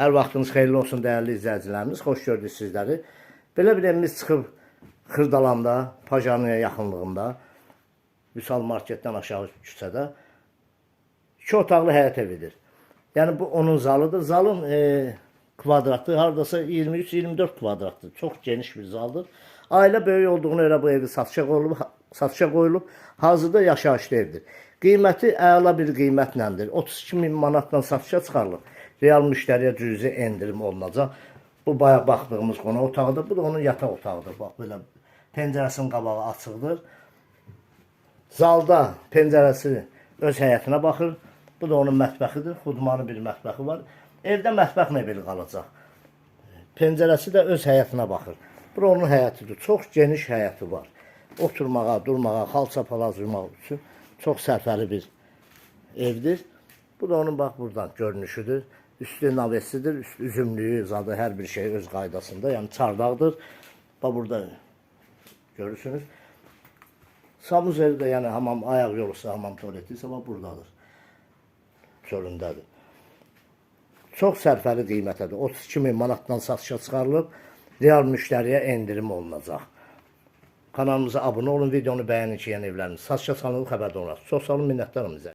Hər vaxtınız xeyirli olsun dəyərli izləyicilərimiz. Xoş gördük sizləri. Belə bir evimiz çıxıb Xırdalanda, Pajanıya yaxınlığında, Vüsal marketdən aşağı küçədə 2 otaqlı həyət evidir. Yəni bu onun zalıdır. Zalın e, kvadratı hardasa 23-24 kvadratdır. Çox geniş bir zaldır. Ailə böyük olduğuna görə bu evi satışa qoyulub, satışa qoyulub. Hazırda yaşayışlı evdir. Qiyməti əla bir qiymətlədir. 32 min manatdan satışa çıxarılıb. Real müştəriyə cüzi endirim olunacaq. Bu bayaq baxdığımız qonaq otağıdır. Bu da onun yataq otağıdır. Bax belə pəncərəsinin qabağı açıqdır. Zalda pəncərəsi öz həyətinə baxır. Bu da onun mətbəxidir. Xudmanı bir mətbəxi var. Evdə mətbəx mebeli qalacaq. Pəncərəsi də öz həyətinə baxır. Bura onun həyətidir. Çox geniş həyəti var. Oturmağa, durmağa, xalça palaz yuymaq üçün çox sərfəli bir evdir. Bu da onun bax buradan görünüşüdür. Üstü navesidir, üst üzümlüyü, zadı hər bir şey öz qaydasında. Yəni çardaqdır. Bax burada görürsünüz. Savuz evi də yəni hamam ayaq yolusu, hamam tualeti isə bax buradadır. Çölündədir. Çox sərfəli qiymətədir. 32 min manatdan satışa çıxarılıb. Real müştəriyə endirim olunacaq. Kanalımıza abunə olun, videonu bəyənin ki, yeni evlərimiz satışa salınıb xəbərdar olasınız. Çox sağ olun, minnətdarım sizə.